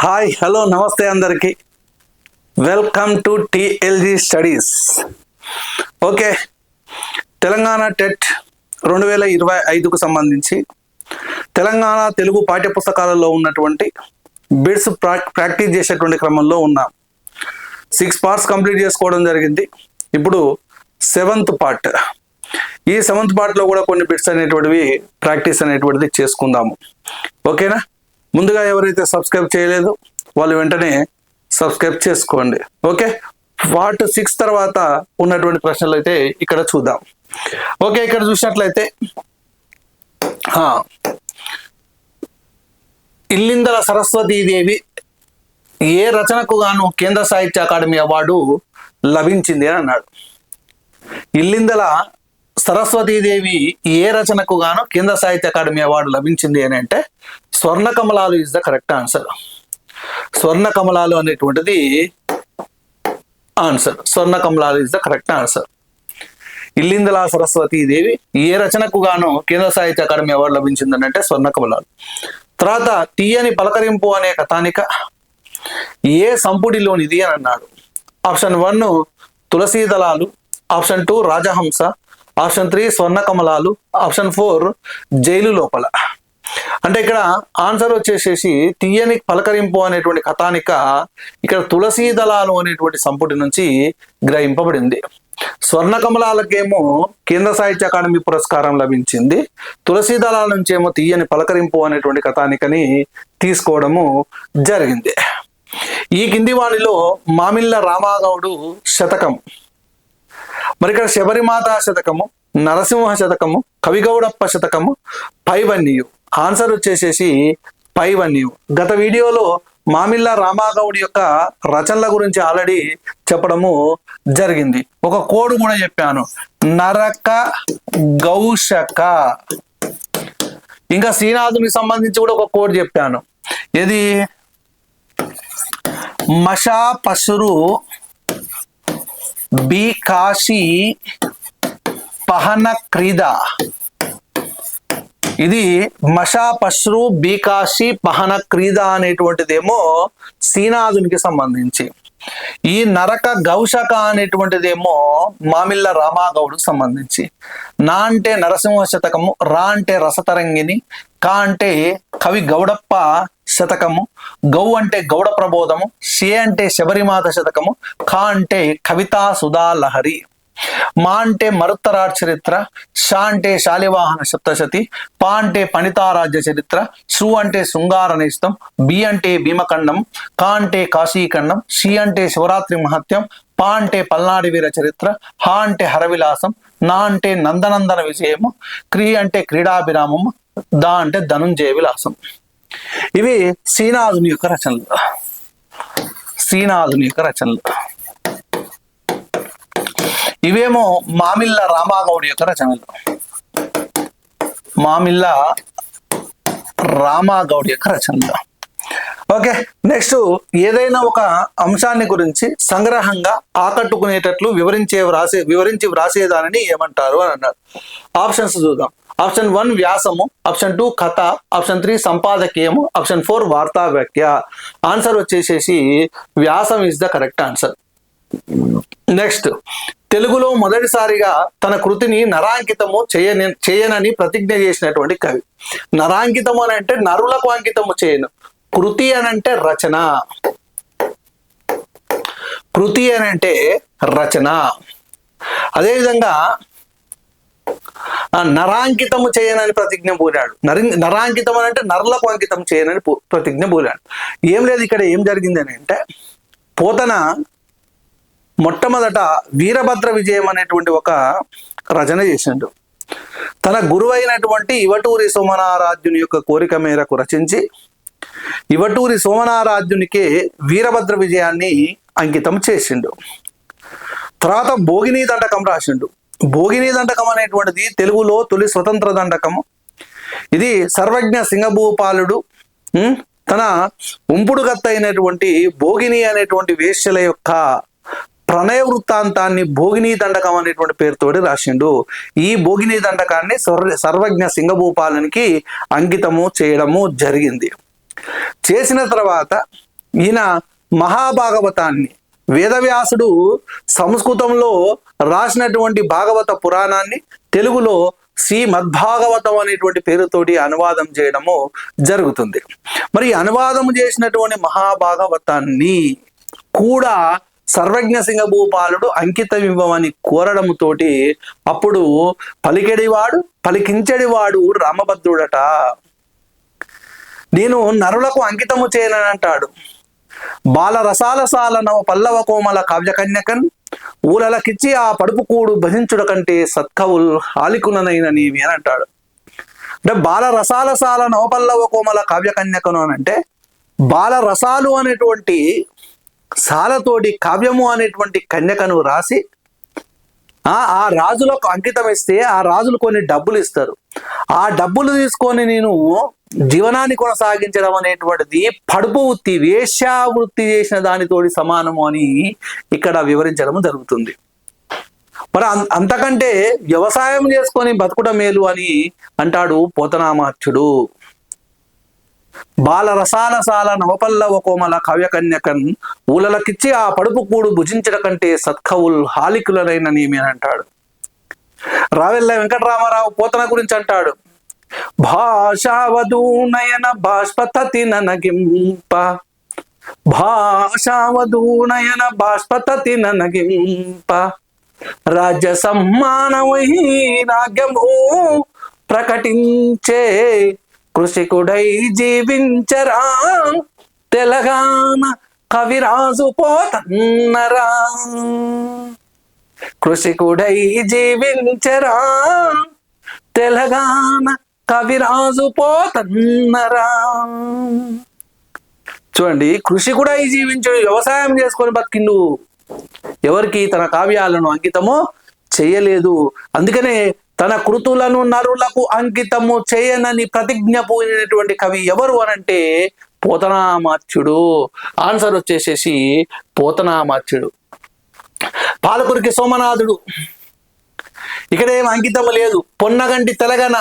Hi hello నమస్తే అందరికీ. Welcome to TLG studies. Okay Telangana TET రెండు వేల ఇరవై ఐదుకు సంబంధించి తెలంగాణ తెలుగు పాఠ్యపుస్తకాలలో ఉన్నటువంటి బిడ్స్ ప్రా ప్రాక్టీస్ చేసేటువంటి క్రమంలో ఉన్నాం. సిక్స్ పార్ట్స్ కంప్లీట్ చేసుకోవడం జరిగింది. ఇప్పుడు సెవెంత్ పార్ట్. ఈ సెవెంత్ పార్ట్లో కూడా కొన్ని బిట్స్ అనేటువంటివి ప్రాక్టీస్ అనేటువంటిది చేసుకుందాము. ఓకేనా? ముందుగా ఎవరైతే సబ్స్క్రైబ్ చేయలేదు వాళ్ళు వెంటనే సబ్స్క్రైబ్ చేసుకోండి. ఓకే? పార్ట్ సిక్స్ తర్వాత ఉన్నటువంటి ప్రశ్నలు అయితే ఇక్కడ చూద్దాం. ఓకే ఇక్కడ చూసినట్లయితే ఆ, ఇల్లిందల సరస్వతీదేవి ఏ రచనకు గాను కేంద్ర సాహిత్య అకాడమీ అవార్డు లభించింది అని అన్నాడు. ఇల్లిందల సరస్వతీదేవి ఏ రచనకు గాను కేంద్ర సాహిత్య అకాడమీ అవార్డు లభించింది అని అంటే స్వర్ణ కమలాలు ఇస్ ద కరెక్ట్ ఆన్సర్ స్వర్ణ కమలాలు అనేటువంటిది ఆన్సర్ స్వర్ణ కమలాలు is the correct answer Illindala Saraswathi Devi ఏ రచనకు గాను కేంద్ర సాహిత్య అకాడమీ అవార్డు లభించింది అంటే స్వర్ణ కమలాలు తర్వాత తీయని పలకరింపు అనే కథానిక ఏ సంపుడిలోనిది అని అన్నాడు ఆప్షన్ వన్ తులసీ దళాలు ఆప్షన్ టూ రాజహంస ఆప్షన్ త్రీ స్వర్ణ కమలాలు ఆప్షన్ ఫోర్ జైలు లోపల. అంటే ఇక్కడ ఆన్సర్ వచ్చేసేసి తీయని పలకరింపు అనేటువంటి కథానిక ఇక్కడ తులసీ దళాలు అనేటువంటి సంపుటి నుంచి గ్రహింపబడింది. స్వర్ణ కమలాలకేమో కేంద్ర సాహిత్య అకాడమీ పురస్కారం లభించింది. తులసీ దళాల నుంచి ఏమో తీయని పలకరింపు అనేటువంటి కథానికని తీసుకోవడము జరిగింది. ఈ కింది వాణిలో మామిళ్ళ రామాగౌడు శతకం. మరి ఇక్కడ శబరిమాత శతకము నరసింహ శతకము కవిగౌడప్ప శతకము పైవన్యు ఆన్సర్ వచ్చేసేసి పైవన్యు గత వీడియోలో మామిల్లా రామాగౌడి యొక్క రచనల గురించి ఆల్రెడీ చెప్పడము జరిగింది. ఒక కోడ్ కూడా చెప్పాను. నరక గౌషక ఇంకా శ్రీనాథునికి సంబంధించి కూడా ఒక కోడ్ చెప్పాను. ఇది మషా పశురు బి కాశీ పహన క్రీద ఇది మషా పశ్రు బీకాశి పహన క్రీద అనేటువంటిదేమో శ్రీనాథునికి సంబంధించి. ఈ నరక గౌషక అనేటువంటిదేమో మామిళ్ళ రామాగౌడుకు సంబంధించి. నా అంటే నరసింహ శతకము రా అంటే రసతరంగిని కా అంటే కవి గౌడప్ప శతకము గౌ అంటే గౌడ ప్రబోధము సే అంటే శబరిమాత శతకము ఖా అంటే కవితా సుధా లహరి మా అంటే మరుత్తరాజ్ చరిత్ర షా అంటే శాలివాహన సప్తశతి పా అంటే పణితారాజ్య చరిత్ర సు అంటే శృంగార నేస్తం బి అంటే భీమఖండం కా అంటే కాశీఖండం సి అంటే శివరాత్రి మహత్యం పా అంటే పల్నాడి వీర చరిత్ర హా అంటే హరవిలాసం నా అంటే నందనందన విజయము క్రీ అంటే క్రీడాభిరామము దా అంటే ధనుంజయ విలాసం. ఇవి శ్రీనాథుని యొక్క రచనలు. శ్రీనాథుని యొక్క రచనలు. ఇవేమో మామిళ్ళ రామాగౌడి యొక్క రచనలు. మామిళ్ళ రామాగౌడి యొక్క రచనలు. ఓకే నెక్స్ట్ ఏదైనా ఒక అంశాన్ని గురించి సంగ్రహంగా ఆకట్టుకునేటట్లు వివరించే వ్రాసే వివరించి వ్రాసేదానిని ఏమంటారు అని అన్నారు. ఆప్షన్స్ చూద్దాం. ఆప్షన్ వన్ వ్యాసము ఆప్షన్ టూ కథ ఆప్షన్ త్రీ సంపాదకీయము ఆప్షన్ ఫోర్ వార్తా వ్యాఖ్య ఆన్సర్ వచ్చేసేసి వ్యాసం is the correct answer. Next తెలుగులో మొదటిసారిగా తన కృతిని నరాంకితము చేయని చేయనని ప్రతిజ్ఞ చేసినటువంటి కవి. నరాంకితము అని అంటే నరులకు అంకితము చేయను. కృతి అని అంటే రచన. కృతి అని అంటే రచన. అదేవిధంగా నరాంకితము చేయనని ప్రతిజ్ఞ పూరాడు నరి నరాంకితం అని అంటే నరులకు అంకితం చేయనని ప్రతిజ్ఞ పూరాడు ఏం లేదు ఇక్కడ ఏం జరిగింది అని అంటే పోతన మొట్టమొదట వీరభద్ర విజయం అనేటువంటి ఒక రచన చేసిండు. తన గురువైనటువంటి ఇవటూరి సోమనారాధ్యుని యొక్క కోరిక మేరకు రచించి ఇవటూరి సోమనారాధ్యునికే వీరభద్ర విజయాన్ని అంకితం చేసిండు. తర్వాత భోగిని దండకం రాసిండు. భోగిని దండకం అనేటువంటిది తెలుగులో తొలి స్వతంత్ర దండకము. ఇది సర్వజ్ఞ సింగభూపాలుడు తన ఉంపుడుగత్త అయినటువంటి భోగిని అనేటువంటి వేష్యల యొక్క ప్రణయ వృత్తాంతాన్ని భోగిని దండకం అనేటువంటి పేరుతోటి రాసిండు. ఈ భోగిని దండకాన్ని సర్వ సర్వజ్ఞ సింగభూపాలనికి అంకితము చేయడము జరిగింది. చేసిన తర్వాత ఈయన మహాభాగవతాన్ని వేదవ్యాసుడు సంస్కృతంలో రాసినటువంటి భాగవత పురాణాన్ని తెలుగులో శ్రీమద్భాగవతం అనేటువంటి పేరుతోటి అనువాదం చేయడము జరుగుతుంది. మరి అనువాదం చేసినటువంటి మహాభాగవతాన్ని కూడా సర్వజ్ఞ సింగ భూపాలుడు అంకితం ఇవ్వమని కోరడంతోటి అప్పుడు పలికెడివాడు పలికించడివాడు రామభద్రుడట. నేను నరులకు అంకితము చేయనంటాడు అంటాడు. బాల సాల నవ పల్లవ కోమల కావ్యకన్యకన్ ఊలలకిచ్చి ఆ పడుపు కూడు భజించుడ కంటే సత్కవుల్ హాలికుననైన నీవి అని అంటాడు. అంటే బాల సాల నవపల్లవ కోమల కావ్యకన్యకను అని అంటే బాల రసాలు అనేటువంటి సాలతోటి కావ్యము అనేటువంటి కన్యకను రాసి ఆ ఆ రాజులకు అంకితం ఇస్తే ఆ రాజులు కొన్ని డబ్బులు ఇస్తారు ఆ డబ్బులు తీసుకొని నేను జీవనాన్ని కొనసాగించడం అనేటువంటిది పడుపు వృత్తి వేశ్యావృత్తి చేసిన దానితోటి సమానము అని ఇక్కడ వివరించడం జరుగుతుంది. మరి అంతకంటే వ్యవసాయం చేసుకొని బతుకుట మేలు అని అంటాడు పోతనామాత్యుడు బాల రసాలసాల నవపల్లవ కోమల కవ్యకన్యకన్ ఊలలకిచ్చి ఆ పడుపు కూడు భుజించడ కంటే సత్కవుల్ హాలికులనైన నేమి అని అంటాడు. రావెల్ల వెంకటరామారావు పోతన గురించి అంటాడు. భాషావధూనయన బాష్పతతి ననగింప భాషావధూనయన బాష్పతతి ననగింప రాజ్య సమ్మాన ప్రకటించే కృషికుడై జీవించరా తెలంగాణ కవిరాజు పోతన్నరా కృషికుడై జీవించరా తెలంగాణ కవిరాజు పోతన్నరా. చూడండి కృషి కూడా ఈ జీవించడు వ్యవసాయం చేసుకొని బతికిండు. ఎవరికి తన కావ్యాలను అంకితము చేయలేదు. అందుకనే తన కృతులను నరులకు అంకితము చేయనని ప్రతిజ్ఞ పోయినటువంటి కవి ఎవరు అనంటే పోతనామాత్యుడు. ఆన్సర్ వచ్చేసేసి పోతనామాత్యుడు. పాలకురికి సోమనాథుడు. ఇక్కడేం అంకితము లేదు. పొన్నగంటి తెలగన.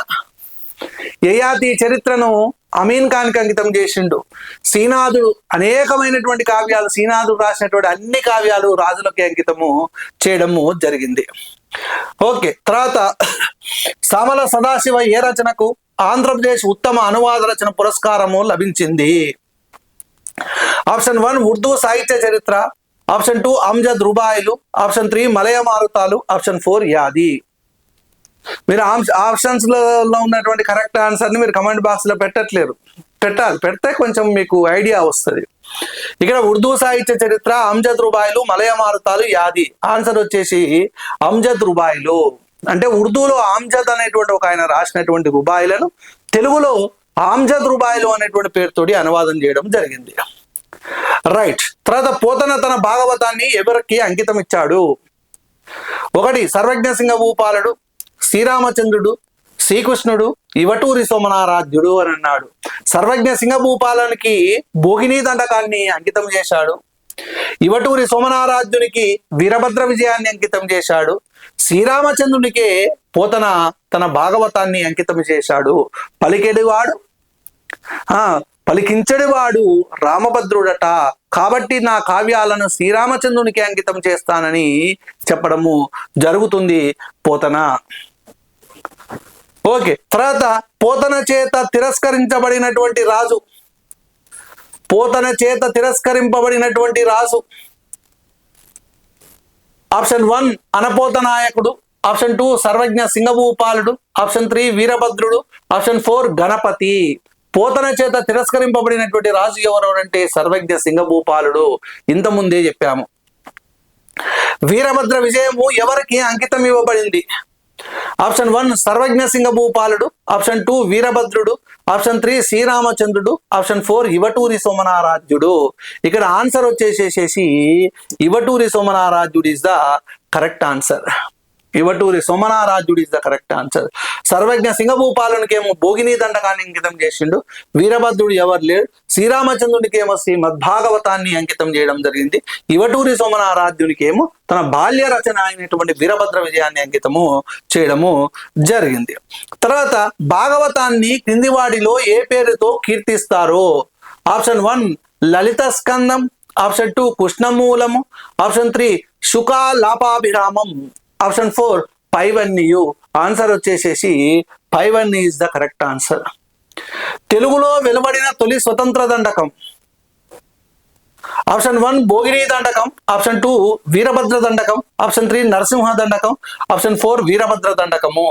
యయాతి చరిత్రను అమీన్ ఖాన్కి అంకితం చేసిండు. శ్రీనాథుడు అనేకమైనటువంటి కావ్యాలు శ్రీనాథుడు రాసినటువంటి అన్ని కావ్యాలు రాజులకి అంకితము చేయడము జరిగింది. ఓకే తర్వాత సమల సదాశివ ఏ రచనకు ఆంధ్రప్రదేశ్ ఉత్తమ అనువాద రచన పురస్కారము లభించింది? ఆప్షన్ వన్ ఉర్దూ సాహిత్య చరిత్ర. ఆప్షన్ టూ అంజద్ రుబాయిలు. ఆప్షన్ త్రీ మలయ మారుతాలు ఆప్షన్ ఫోర్ యాది. మీరు ఆప్షన్స్లో ఉన్నటువంటి కరెక్ట్ ఆన్సర్ని మీరు కమెంట్ బాక్స్లో పెట్టట్లేరు. పెట్టాలి. పెడితే కొంచెం మీకు ఐడియా వస్తుంది. ఇక్కడ ఉర్దూ సాహిత్య చరిత్ర అంజద్ రుబాయిలు మలయ మారుతాలు యాది. ఆన్సర్ వచ్చేసి అంజద్ రుబాయిలు. అంటే ఉర్దూలో ఆమ్జద్ అనేటువంటి ఒక ఆయన రాసినటువంటి రుబాయిలను తెలుగులో ఆమ్జద్ రుబాయిలు అనేటువంటి పేరుతోటి అనువాదం చేయడం జరిగింది. రైట్ తర్వాత పోతన తన భాగవతాన్ని ఎవరికి అంకితం ఇచ్చాడు? ఒకటి సర్వజ్ఞ సింగ భూపాలుడు. శ్రీరామచంద్రుడు శ్రీకృష్ణుడు ఇవటూరి సోమనారాధ్యుడు అని అన్నాడు. సర్వజ్ఞ సింగభూపాలనికి భోగిని దండకాన్ని అంకితం చేశాడు. ఇవటూరి సోమనారాధ్యునికి వీరభద్ర విజయాన్ని అంకితం చేశాడు. శ్రీరామచంద్రునికే పోతన తన భాగవతాన్ని అంకితం చేశాడు. పలికెడివాడు? ఆ పలికించడివాడు రామభద్రుడట. కాబట్టి నా కావ్యాలను శ్రీరామచంద్రునికి అంకితం చేస్తానని చెప్పడము జరుగుతుంది పోతన. ఓకే. తర్వాత పోతన చేత తిరస్కరించబడినటువంటి రాజు. పోతన చేత తిరస్కరింపబడినటువంటి రాజు. ఆప్షన్ వన్ అనపోత నాయకుడు. ఆప్షన్ టూ సర్వజ్ఞ సింగభూపాలుడు. ఆప్షన్ త్రీ వీరభద్రుడు. Option four Ganapati. పోతన చేత తిరస్కరింపబడినటువంటి రాజు ఎవరు అంటే సర్వజ్ఞ సింగభూపాలుడు. ఇంత ముందే చెప్పాము. వీరభద్ర విజయము ఎవరికి అంకితం ఇవ్వబడింది? ఆప్షన్ వన్ సర్వజ్ఞ సింగ భూపాలుడు ఆప్షన్ టూ వీరభద్రుడు ఆప్షన్ త్రీ శ్రీరామచంద్రుడు ఆప్షన్ ఫోర్ ఇవటూరి సోమనారాధ్యుడు. ఇక్కడ ఆన్సర్ వచ్చేసేసేసి Ivaturi సోమనారాధ్యుడు is the correct answer Ivaturi సోమనారాజుడు is the correct answer. Sarvagna సింగభూపాలునికేమో భోగిని దండకాన్ని అంకితం చేసిండు. వీరభద్రుడు ఎవరు లేడు. శ్రీరామచంద్రునికేమో శ్రీ మద్భాగవతాన్ని అంకితం చేయడం జరిగింది. ఇవటూరి సోమనారాధ్యునికేమో తన బాల్య రచన అయినటువంటి వీరభద్ర విజయాన్ని అంకితము చేయడము జరిగింది. తర్వాత భాగవతాన్ని క్రింది వాడిలో ఏ పేరుతో కీర్తిస్తారు? ఆప్షన్ వన్ లలిత స్కందం ఆప్షన్ టూ కృష్ణమూలము ఆప్షన్ త్రీ శుకాలాపాభిరామం. ఆప్షన్ ఫోర్ పైవన్యు ఆన్సర్ వచ్చేసేసి పైవన్నీ ఈజ్ ద కరెక్ట్ ఆన్సర్. తెలుగులో వెలువడిన తొలి స్వతంత్ర దండకం. ఆప్షన్ వన్ భోగిని దండకం. ఆప్షన్ టూ వీరభద్ర దండకం. ఆప్షన్ త్రీ నరసింహ దండకం. ఆప్షన్ ఫోర్ వీరభద్ర దండకము.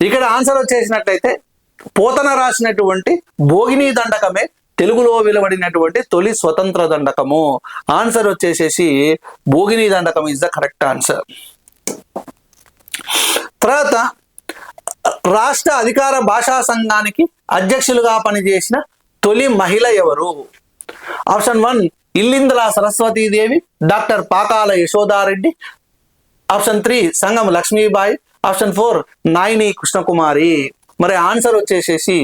ఇక్కడ ఆన్సర్ వచ్చేసినట్లయితే పోతన రాసినటువంటి భోగిని దండకమే తెలుగులో వెలువడినటువంటి తొలి స్వతంత్ర దండకము. ఆన్సర్ వచ్చేసేసి భోగిని దండకం ఇస్ ద కరెక్ట్ ఆన్సర్ తర్వాత రాష్ట్ర అధికార భాషా సంఘానికి అధ్యక్షులుగా పనిచేసిన తొలి మహిళ ఎవరు? Option one Illindala Saraswathi Devi doctor Pakala Yashoda Reddy. Option three Sangam Lakshmibai. Option four Nayini Krishnakumari. మరి ఆన్సర్ వచ్చేసేసి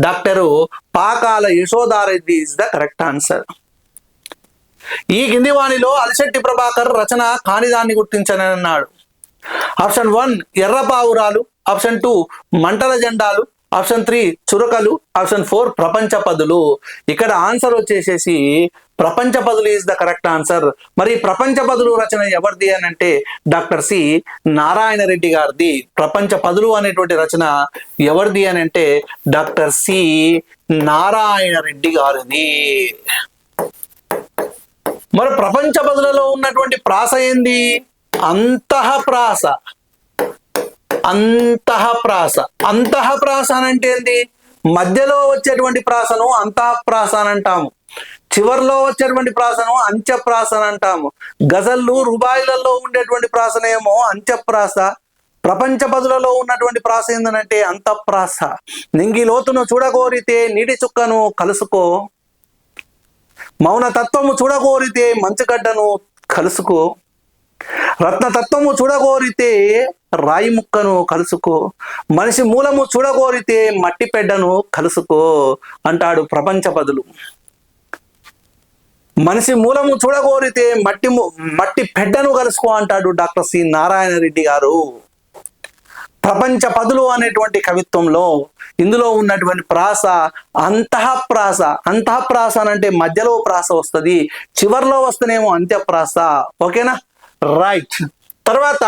doctor Pakala Yashoda Reddy is the correct answer. ఈ కింది వాణిలో అలిశెట్టి ప్రభాకర్ రచన కానిదాన్ని గుర్తించనన్నాడు ఆప్షన్ వన్ ఎర్ర పావురాలు ఆప్షన్ టూ మంటల జెండాలు ఆప్షన్ త్రీ చురకలు ఆప్షన్ ఫోర్ ప్రపంచ పదులు. ఇక్కడ ఆన్సర్ వచ్చేసేసి ప్రపంచ పదులు ఈజ్ ద కరెక్ట్ ఆన్సర్ మరి ప్రపంచ పదులు రచన ఎవరిది అని అంటే డాక్టర్ సి నారాయణ రెడ్డి గారిది. ప్రపంచ పదులు అనేటువంటి రచన ఎవరిది అని అంటే డాక్టర్ సి నారాయణ రెడ్డి గారిది. మరి ప్రపంచ పదులలో ఉన్నటువంటి ప్రాస ఏంది? అంతః అంతఃప్రాస అంతఃప్రాస అంటే ఏంది? మధ్యలో వచ్చేటువంటి ప్రాసను అంతఃప్రాస అని అంటాము. చివర్లో వచ్చేటువంటి ప్రాసను అంత్యప్రాస అని అంటాము. గజల్లు రుబాయిలలో ఉండేటువంటి ప్రాసనేమో అంత్యప్రాస ప్రపంచ పదులలో ఉన్నటువంటి ప్రాస ఏంటంటే అంతఃప్రాస నింగి లోతును చూడగోరితే నీటి చుక్కను కలుసుకో. మౌన తత్వము చూడగోరితే మంచుగడ్డను కలుసుకో. రత్నతత్వము చూడగోరితే రాయి ముక్కను కలుసుకో మనిషి మూలము చూడగోరితే మట్టి పెడ్డను కలుసుకో అంటాడు ప్రపంచ పదులు. మనిషి మూలము చూడగోరితే మట్టి మట్టి పెడ్డను కలుసుకో అంటాడు డాక్టర్ సి. నారాయణ రెడ్డి గారు. ప్రపంచ పదులు అనేటువంటి కవిత్వంలో ఇందులో ఉన్నటువంటి ప్రాస అంతఃప్రాస అంతఃప్రాస అని అంటే మధ్యలో ప్రాస వస్తుంది చివర్లో వస్తేనేమో అంత్యప్రాస. ఓకేనా? రైట్. తర్వాత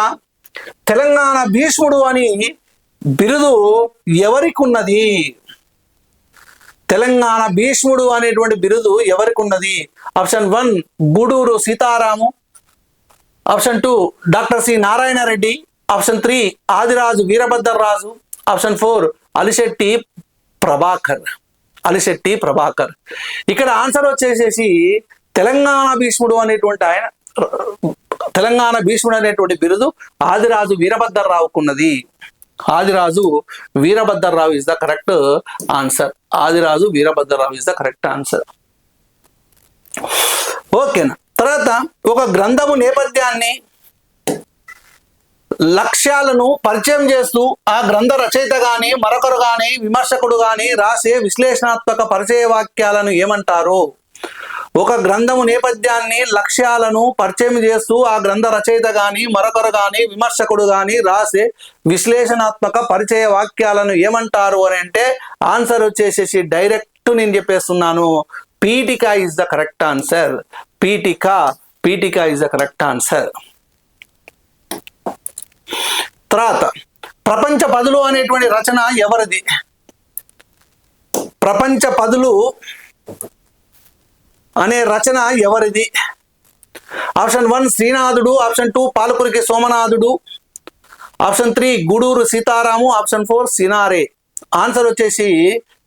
తెలంగాణ భీష్ముడు అని బిరుదు ఎవరికి ఉన్నది తెలంగాణ భీష్ముడు అనేటువంటి బిరుదు ఎవరికి ఉన్నది option one Guduru Seetaramu option two doctor C Narayana Reddy option three Adiraju Veerabhadra Raju option four Alishetty Prabhakar Alishetty Prabhakar. ఇక్కడ ఆన్సర్ వచ్చేసేసి తెలంగాణ భీష్ముడు అనేటువంటి ఆయన తెలంగాణ భీష్ముడు అనేటువంటి బిరుదు Adiraju వీరభద్రరావుకున్నది. Adiraju Veerabhadra Rao is the correct answer Adiraju Veerabhadra Rao is the correct answer ఓకేనా తర్వాత ఒక గ్రంథము నేపథ్యాన్ని లక్ష్యాలను పరిచయం చేస్తూ ఆ గ్రంథ రచయిత గాని మరొకరు గాని విమర్శకుడు గాని రాసే విశ్లేషణాత్మక పరిచయ వాక్యాలను ఏమంటారు? ఒక గ్రంథము నేపథ్యాన్ని లక్ష్యాలను పరిచయం చేస్తూ ఆ గ్రంథ రచయిత గాని మరొకరు గాని విమర్శకుడు గాని రాసే విశ్లేషణాత్మక పరిచయ వాక్యాలను ఏమంటారు అని అంటే ఆన్సర్ వచ్చేసేసి డైరెక్ట్ నేను చెప్పేస్తున్నాను. పీఠిక ఇస్ ద కరెక్ట్ ఆన్సర్ పీఠిక పీఠిక ఇస్ ద కరెక్ట్ ఆన్సర్ తర్వాత ప్రపంచ పదులు అనేటువంటి రచన ఎవరిది? ప్రపంచ పదులు అనే రచన ఎవరిది? ఆప్షన్ వన్ శ్రీనాథుడు ఆప్షన్ టూ పాలకురికి సోమనాథుడు option three Guduru Seetaramu option four Cinare. Answer వచ్చేసి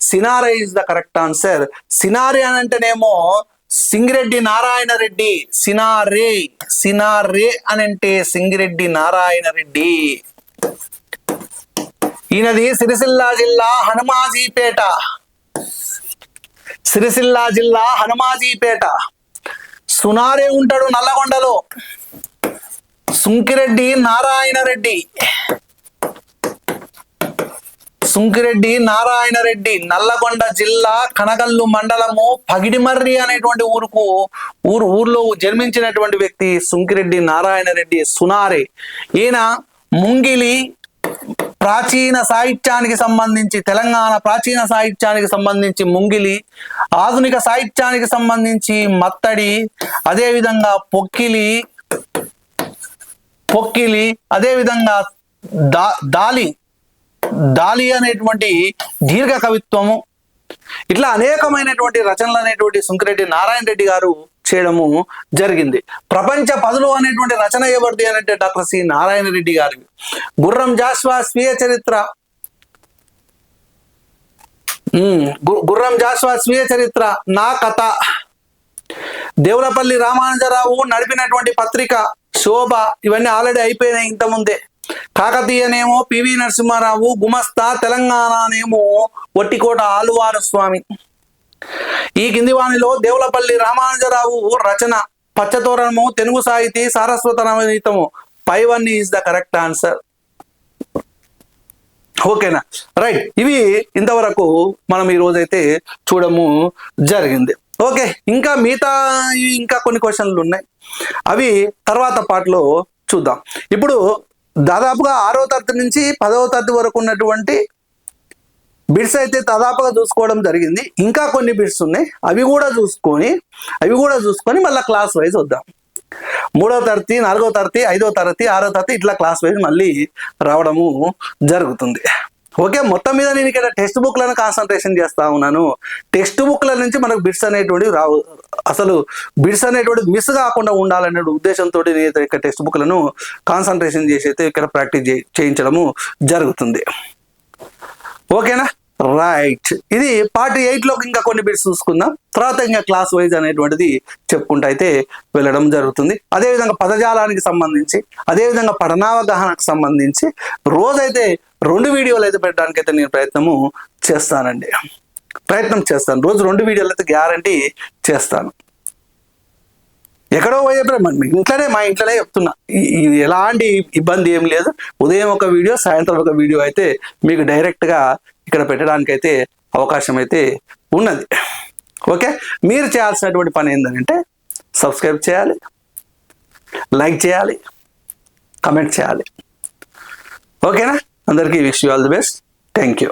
Cinare is the correct answer. Cinare అని అంటేనేమో సింగిరెడ్డి నారాయణ రెడ్డి. సినారే సినారే అని అంటే సింగిరెడ్డి నారాయణ రెడ్డి. ఈయనది సిరిసిల్ల జిల్లా హనుమాజీపేట. సిరిసిల్ల జిల్లా హనుమాజీపేట. సునారే ఉంటాడు నల్లగొండలో. సుంకిరెడ్డి నారాయణ రెడ్డి సుంకిరెడ్డి నారాయణ రెడ్డి నల్లగొండ జిల్లా కనగల్లు మండలము పగిడిమర్రి అనేటువంటి ఊరుకు ఊరు ఊర్లో జన్మించినటువంటి వ్యక్తి సుంకిరెడ్డి నారాయణ రెడ్డి సునారే. ఈయన ముంగిలి ప్రాచీన సాహిత్యానికి సంబంధించి తెలంగాణ ప్రాచీన సాహిత్యానికి సంబంధించి ముంగిలి ఆధునిక సాహిత్యానికి సంబంధించి మత్తడి అదేవిధంగా పొక్కిలి పొక్కిలి అదేవిధంగా దా దాలి దాలి అనేటువంటి దీర్ఘ కవిత్వము ఇట్లా అనేకమైనటువంటి రచనలు అనేటువంటి సుంకిరెడ్డి నారాయణ రెడ్డి గారు చేయడము జరిగింది. ప్రపంచ పదులు అనేటువంటి రచన ఎవరిది అని అంటే డాక్టర్ సి నారాయణ రెడ్డి గారి గుర్రం జాస్వా స్వీయ చరిత్ర. గుర్రం జాస్వా స్వీయ చరిత్ర నా కథ. దేవులపల్లి రామానుజరావు నడిపినటువంటి పత్రిక శోభ ఇవన్నీ ఆల్రెడీ అయిపోయినాయి ఇంతకుముందే కాకతీయనేమో పివి నరసింహారావు గుమస్తా తెలంగాణనేమో ఒట్టికోట ఆలువారు స్వామి. ఈ కింది వాణిలో దేవులపల్లి రామానుజరావు రచన పచ్చతోరణము తెలుగు సాహితీ సారస్వత నవనీతము. పై one is the correct answer ఓకేనా రైట్ ఇవి ఇంతవరకు మనం ఈ రోజైతే చూడము జరిగింది. ఓకే ఇంకా మిగతా ఇంకా కొన్ని క్వశ్చన్లు ఉన్నాయి. అవి తర్వాత పాటలో చూద్దాం. ఇప్పుడు దాదాపుగా ఆరో తరగతి నుంచి పదవ తరగతి వరకు ఉన్నటువంటి బిడ్స్ అయితే దాదాపుగా చూసుకోవడం జరిగింది. ఇంకా కొన్ని బిడ్స్ ఉన్నాయి. అవి కూడా చూసుకొని అవి కూడా చూసుకొని మళ్ళీ క్లాస్ వైజ్ వద్దాం. మూడో తరగతి నాలుగో తరగతి ఐదో తరగతి ఆరో తరగతి ఇట్లా క్లాస్ వైజ్ మళ్ళీ రావడము జరుగుతుంది. ఓకే మొత్తం మీద నేను ఇక్కడ టెక్స్ట్ బుక్లను కాన్సన్ట్రేషన్ చేస్తా ఉన్నాను. టెక్స్ట్ బుక్ల నుంచి మనకు బిట్స్ అనేటువంటివి రావు. అసలు బిట్స్ అనేటువంటిది మిస్ కాకుండా ఉండాలనే ఉద్దేశంతో నేను ఇక్కడ టెక్స్ట్ బుక్లను కాన్సన్ట్రేషన్ చేసి అయితే ఇక్కడ ప్రాక్టీస్ చేయించడము జరుగుతుంది. ఓకేనా? రైట్ ఇది పార్ట్ ఎయిట్లోకి ఇంకా కొన్ని బిట్స్ చూసుకుందాం. తర్వాత ఇంకా క్లాస్ వైజ్ అనేటువంటిది చెప్పుకుంటూ అయితే వెళ్ళడం జరుగుతుంది. అదేవిధంగా పదజాలానికి సంబంధించి అదేవిధంగా పఠనావగాహనకు సంబంధించి రోజైతే రెండు వీడియోలు అయితే పెట్టడానికి అయితే నేను ప్రయత్నము చేస్తానండి. ప్రయత్నం చేస్తాను. రోజు రెండు వీడియోలు అయితే గ్యారంటీ చేస్తాను. ఎక్కడో పోయే ఇంట్లోనే మా ఇంట్లోనే చెప్తున్నా. ఎలాంటి ఇబ్బంది ఏం లేదు. ఉదయం ఒక వీడియో సాయంత్రం ఒక వీడియో అయితే మీకు డైరెక్ట్గా ఇక్కడ పెట్టడానికి అయితే అవకాశం అయితే ఉన్నది. ఓకే? మీరు చేయాల్సినటువంటి పని ఏంటంటే సబ్స్క్రైబ్ చేయాలి లైక్ చేయాలి కమెంట్ చేయాలి. ఓకేనా? అందరికీ wish you all the best. Thank you.